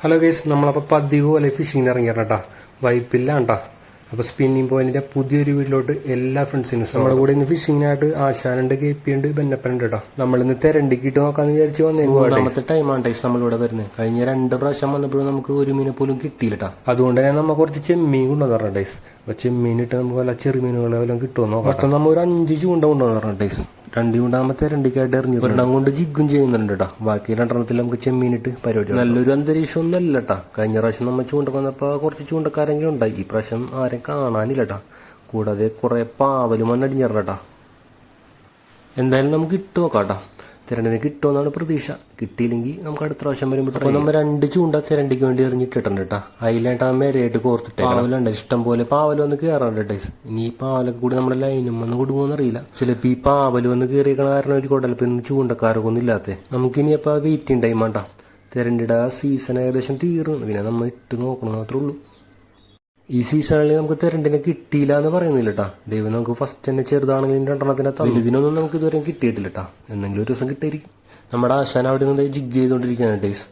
Hello guys നമ്മളപ്പോൾ പതിവ് പോലെ ഫിഷിങ്ങിന് ഇറങ്ങിയിട്ടാ വൈപ്പില്ല കേട്ടോ അപ്പോൾ സ്പിന്നിങ് പോയിന്റിന്റെ പുതിയൊരു വീട്ടിലോട്ട് എല്ലാ ഫ്രണ്ട്സിനും നമ്മുടെ കൂടെ ഇന്ന് ഫിഷിങ്ങിനായിട്ട് ആശാനുണ്ട് കെ പി ഉണ്ട് ബെന്നപ്പനുണ്ട് കേട്ടോ നമ്മളിന്ന് തെരണ്ടിക്കിട്ട് നോക്കാന്ന് വിചാരിച്ച് വന്നേ മൂന്നാമത്തെ ടൈമാണ് ടൈസ് നമ്മളിവിടെ വരുന്നത് കഴിഞ്ഞ രണ്ട് പ്രാവശ്യം വന്നപ്പോഴും നമുക്ക് ഒരു മീനെ പോലും കിട്ടിയില്ല ട്ടോ. അതുകൊണ്ട് തന്നെ നമ്മൾ കുറച്ച് ചെമ്മീൻ കൊണ്ടുവന്നു ടൈസ് അപ്പോൾ ചെമ്മീൻ ഇട്ട് നമുക്ക് വല്ല ചെറുമീനുകളെ വല്ലതും കിട്ടുമെന്ന് നോക്കാം. നമ്മൾ ഒരു അഞ്ച് ചൂണ്ട കൊണ്ടുവന്നു ടൈസ് രണ്ട് മൂന്നാമത്തെ രണ്ടിക്കായിട്ട് എറിഞ്ഞു ഒരെണ്ണം കൊണ്ട് ജിഗും ചെയ്യുന്നുണ്ട് കേട്ടോ ബാക്കി രണ്ടെണ്ണത്തിൽ നമുക്ക് ചെമ്മീനിട്ട് പരിപാടി നല്ലൊരു അന്തരീക്ഷം ഒന്നല്ല കേട്ടാ കഴിഞ്ഞ പ്രാവശ്യം നമ്മൾ ചൂണ്ട വന്നപ്പോൾ കുറച്ച് ചൂണ്ടക്കാരെങ്കിലും ഉണ്ടായി. ഈ പ്രാവശ്യം ആരും കാണാനില്ല കൂടാതെ കുറെ പാവലും വന്നടിഞ്ഞിറട്ടാ എന്തായാലും നമുക്ക് ഇട്ട് നോക്കാം കേട്ടോ തിരണ്ടിന് കിട്ടുമെന്നാണ് പ്രതീക്ഷ. കിട്ടിയില്ലെങ്കിൽ നമുക്ക് അടുത്ത പ്രാവശ്യം വരുമ്പോൾ അപ്പോൾ നമ്മൾ രണ്ട് ചൂണ്ട തിരണ്ടിക്ക് വേണ്ടി എറിഞ്ഞിട്ടിട്ടുണ്ട് കേട്ടോ അതിലായിട്ട് മേരെയായിട്ട് കോർത്തിട്ട് പാവലുണ്ട് ഇഷ്ടം പോലെ പാവൽ വന്ന് കയറാറുണ്ട് കേട്ടോ ഇനി ഈ പാവലൊക്കെ കൂടി നമ്മുടെ ലൈനും വന്ന് കൊടുക്കുമെന്ന് അറിയില്ല ചിലപ്പോൾ ഈ പാവൽ വന്ന് കയറിയേക്കണ കാരണം ഒരു കുടലപ്പം ഇന്ന് ചൂണ്ടക്കാരൊക്കെ ഒന്നും ഇല്ലാത്തേ. നമുക്കിനി അപ്പോൾ വെയിറ്റിംഗ് ടൈം വേണ്ട തിരണ്ടിയുടെ ആ സീസൺ ഏകദേശം തീർന്നു. പിന്നെ നമ്മൾ ഇട്ട് നോക്കണം മാത്രമേ ഉള്ളൂ. ഈ സീസണിൽ നമുക്ക് തെരണ്ടിനെ കിട്ടിയില്ല എന്ന് പറയുന്നില്ല കേട്ടാ ദൈവം നമുക്ക് ഫസ്റ്റ് തന്നെ ചെറുതാണെങ്കിലും രണ്ടെണ്ണത്തിനെ വലുതിനൊന്നും നമുക്ക് ഇതുവരെ കിട്ടിയിട്ടില്ല കേട്ടാ എന്തെങ്കിലും ഒരു ദിവസം കിട്ടിയിരിക്കും നമ്മുടെ ആശാൻ അവിടെ നിന്ന് ജിഗ് ചെയ്തുകൊണ്ടിരിക്കുകയാണ് ടേസ്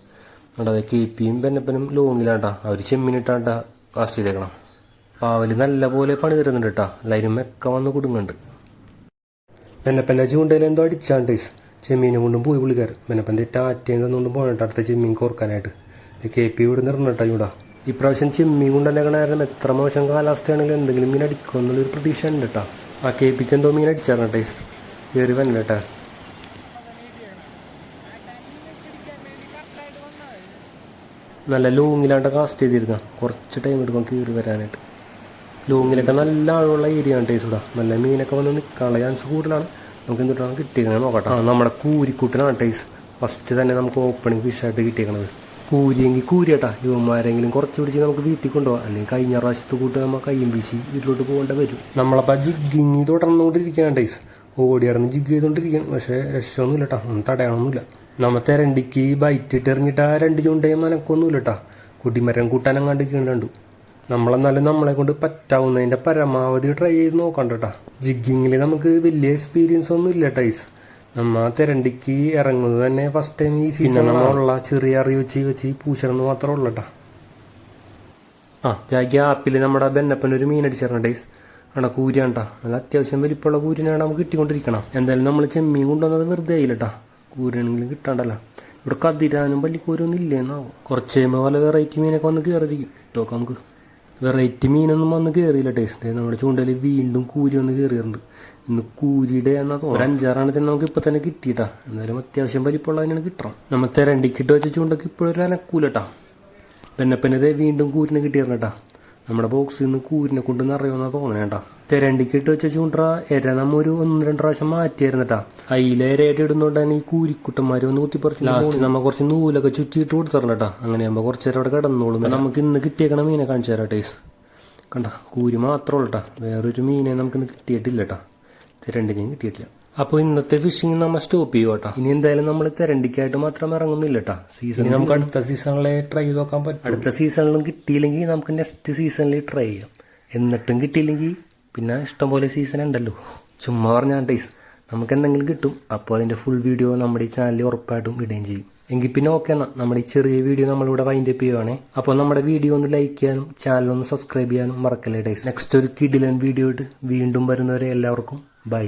അതെ കെ പിയും പെന്നപ്പനും ലോങ്ങിലാണ്ടാ. അവർ ചെമ്മീനിട്ടാണ്ടാ കാസ്റ്റ് ചെയ്തേക്കണം. പാവൽ നല്ല പോലെ പണി തരുന്നുണ്ട് കേട്ടാ ലൈനും മെക്ക വന്ന് കുടുങ്ങുന്നുണ്ട്. പെന്നപ്പന്റെ ചൂണ്ടയിൽ എന്തോ അടിച്ചാണ് ടേസ് ചെമ്മീനും കൊണ്ടും പോയി പുള്ളിക്കാർ പെന്നപ്പന്റെ ടാറ്റയും തന്നുകൊണ്ടും പോകണം അടുത്ത ചെമ്മീൻ കോർക്കാനായിട്ട്. കെ പി ഇവിടെ നിർണട്ടാ ഇവിടെ ഇപ്രാവശ്യം ചെമ്മീൻ കൊണ്ടുതന്നെ കാരണം എത്ര മോശം കാലാവസ്ഥയാണെങ്കിലും എന്തെങ്കിലും മീൻ അടിക്കും എന്നുള്ളൊരു പ്രതീക്ഷ ഉണ്ട് കേട്ടോ ആ കെ പിക്ക് എന്തോ മീൻ അടിച്ചായിരുന്നു ടേസ് കയറി വന്നില്ല കേട്ടോ നല്ല ലോങ്ങിലാണ്ട് കാസ്റ്റ് ചെയ്തിരുന്ന. കുറച്ച് ടൈം എടുക്കും കീറി വരാനായിട്ട്. ലോങ്ങിലൊക്കെ നല്ല ആഴമുള്ള ഏരിയ ആണ് ടേസ്റ്റ് ഇവിടെ. നല്ല മീനൊക്കെ വന്ന് നിൽക്കാനുള്ള ചാൻസ് കൂടുതലാണ്. നമുക്ക് എന്തുകൊണ്ടാണ് കിട്ടിയേക്കണേ നോക്കട്ടെ ആ നമ്മുടെ കൂരിക്കൂട്ടിനാണ് ടേസ് ഫസ്റ്റ് തന്നെ നമുക്ക് ഓപ്പണിംഗ് ഫിഷായിട്ട് കിട്ടിയേക്കണത്. കൂരിയെങ്കിൽ കൂരിയട്ടാ ഇവന്മാരെങ്കിലും കുറച്ച് പിടിച്ച് നമുക്ക് വീട്ടിൽ കൊണ്ടുപോകാം അല്ലെങ്കിൽ കഴിഞ്ഞ പ്രാവശ്യത്തെ കൂട്ട് നമ്മൾ കയ്യും വീശി വീട്ടിലോട്ട് പോകേണ്ട വരും. നമ്മളപ്പോൾ ജിഗ്ഗിങ് തുടർന്നുകൊണ്ടിരിക്കുകയാണ് ടൈസ് ഓടി നടന്ന് ജിഗ് ചെയ്തുകൊണ്ടിരിക്കുകയാണ് പക്ഷേ രക്ഷമൊന്നുമില്ല കേട്ടോ ഒന്നും തടയണമൊന്നുമില്ല. നമ്മ തെരണ്ടിക്ക് ബൈറ്റ് ഇട്ട് എറിഞ്ഞിട്ട് ആ രണ്ട് ചൂണ്ടയും മനക്കൊന്നുമില്ല കേട്ടോ കുട്ടിമരം കൂട്ടാനങ്ങാണ്ട് കീണ്ടു. നമ്മളെന്നാലും നമ്മളെ കൊണ്ട് പറ്റാവുന്നതിന്റെ പരമാവധി ട്രൈ ചെയ്ത് നോക്കണ്ട കേട്ടോ ജിഗ്ഗിങ്ങിൽ നമുക്ക് വലിയ എക്സ്പീരിയൻസ് ഒന്നും ഇല്ല ടൈസ് നമ്മ തിരണ്ടിക്ക് ഇറങ്ങുന്നത് തന്നെ ഫസ്റ്റ് ടൈം ഈ സീസൺ നമ്മളുള്ള ചെറിയ അറിവ് വെച്ച് വെച്ച് പൂശണമെന്ന് മാത്രമേ ഉള്ളട്ടാ ആ ജാക്കി ആപ്പിൽ നമ്മുടെ ബെന്നപ്പൻ ഒരു മീൻ അടിച്ചിരുന്ന ഡേയ്സ് ആണ് കൂരിയാണ്ടാ നല്ല അത്യാവശ്യം വലിപ്പമുള്ള കൂരിനാണ് നമുക്ക് കിട്ടിക്കൊണ്ടിരിക്കണം. എന്തായാലും നമ്മൾ ചെമ്മീൻ കൊണ്ടുവന്നത് വെറുതെ ആയില്ലട്ടാ കൂരിയാണെങ്കിലും കിട്ടാണ്ടല്ല. ഇവിടെ കതിരാനും പള്ളിക്കൂരൊന്നും ഇല്ലേന്നാവും? കുറച്ച് കഴിയുമ്പോൾ പല വെറൈറ്റി മീനൊക്കെ വന്ന് കയറിയിരിക്കും ഇട്ടോക്കാം നമുക്ക്. വെറൈറ്റി മീനൊന്നും വന്ന് കയറിയില്ല ടേസ്റ്റ് നമ്മുടെ ചൂണ്ടയിൽ വീണ്ടും കൂലി വന്ന് കയറിയിട്ടുണ്ട് ഇന്ന് കൂലിയുടെ എന്നാ തോന്നുന്നു? ഒരു അഞ്ചാറെണ്ണത്തിന് നമുക്ക് ഇപ്പൊ തന്നെ കിട്ടിയിട്ടാ. എന്നാലും അത്യാവശ്യം വലിപ്പമുള്ളതിനാണ് കിട്ടണം. നമ്മൾ തെരണ്ടിക്കിട്ട് വെച്ച ചൂണ്ടക്ക് ഇപ്പോഴും ഒരു അനക്കൂലട്ടാ ഇതേ വീണ്ടും കൂരിനെ കിട്ടിയിരുന്നേട്ടാ നമ്മുടെ ബോക്സിൽ നിന്ന് കൂരിനെ കൊണ്ട് നിറയുമെന്നാ തോന്നണേട്ടാ തെരണ്ടിക്കിട്ട് വെച്ച ചൂണ്ട എര നമ്മ ഒരു ഒന്ന് രണ്ട് പ്രാവശ്യം മാറ്റിയായിരുന്നട്ടാ. അയിലെ ഇരയായിട്ട് ഇടുന്നോണ്ട് തന്നെ ഈ കൂരിക്കുട്ടന്മാര് വന്ന് കുത്തിപ്പറിച്ച് ലാസ്റ്റ് നമ്മ കുറച്ച് നൂലൊക്കെ ചുറ്റിയിട്ട് കൊടുത്തിട്ടുണ്ടട്ടാ അങ്ങനെയാകുമ്പോൾ കുറച്ച് നേരം അവിടെ കിടന്നോളും നമുക്ക് ഇന്ന് കിട്ടിയേക്കണ മീനെ കാണിച്ചു തരാം ടേസ്. കണ്ട കൂരി മാത്രമേ ഉള്ളട്ടാ. വേറൊരു മീനെ നമുക്ക് നമുക്കിന്ന് കിട്ടിയിട്ടില്ലട്ടാ. തിരണ്ടിനെയും കിട്ടിയിട്ടില്ല. അപ്പോൾ ഇന്നത്തെ ഫിഷിംഗ് നമ്മൾ സ്റ്റോപ്പ് ചെയ്യും കേട്ടോ ഇനി എന്തായാലും നമ്മൾ തെരണ്ടിക്കായിട്ട് മാത്രം ഇറങ്ങുന്നില്ല കേട്ടോ സീസൺ നമുക്ക് അടുത്ത സീസണിലെ ട്രൈ ചെയ്ത് നോക്കാൻ പറ്റും അടുത്ത സീസണിലും കിട്ടിയില്ലെങ്കിൽ നമുക്ക് നെക്സ്റ്റ് സീസണിൽ ട്രൈ ചെയ്യാം. എന്നിട്ടും കിട്ടിയില്ലെങ്കിൽ പിന്നെ ഇഷ്ടംപോലെ സീസൺ ഉണ്ടല്ലോ. ചുമ്മാ പറഞ്ഞാൽ ടൈസ് നമുക്ക് എന്തെങ്കിലും കിട്ടും അപ്പോൾ അതിന്റെ ഫുൾ വീഡിയോ നമ്മുടെ ഈ ചാനലിൽ ഉറപ്പായിട്ടും ഇടുകയും ചെയ്യും. എങ്കിൽ പിന്നെ ഓക്കെ എന്നാൽ നമ്മുടെ ഈ ചെറിയ വീഡിയോ നമ്മളിവിടെ വൈൻഡ് അപ്പ് ചെയ്യുവാണേ. അപ്പോൾ നമ്മുടെ വീഡിയോ ഒന്ന് ലൈക്ക് ചെയ്യാനും ചാനൽ ഒന്ന് സബ്സ്ക്രൈബ് ചെയ്യാനും മറക്കല്ലേ ഡൈസ് നെക്സ്റ്റ് ഒരു കിഡിലൻ വീഡിയോ ഇട്ട് വീണ്ടും വരുന്നവരെ എല്ലാവർക്കും ബൈ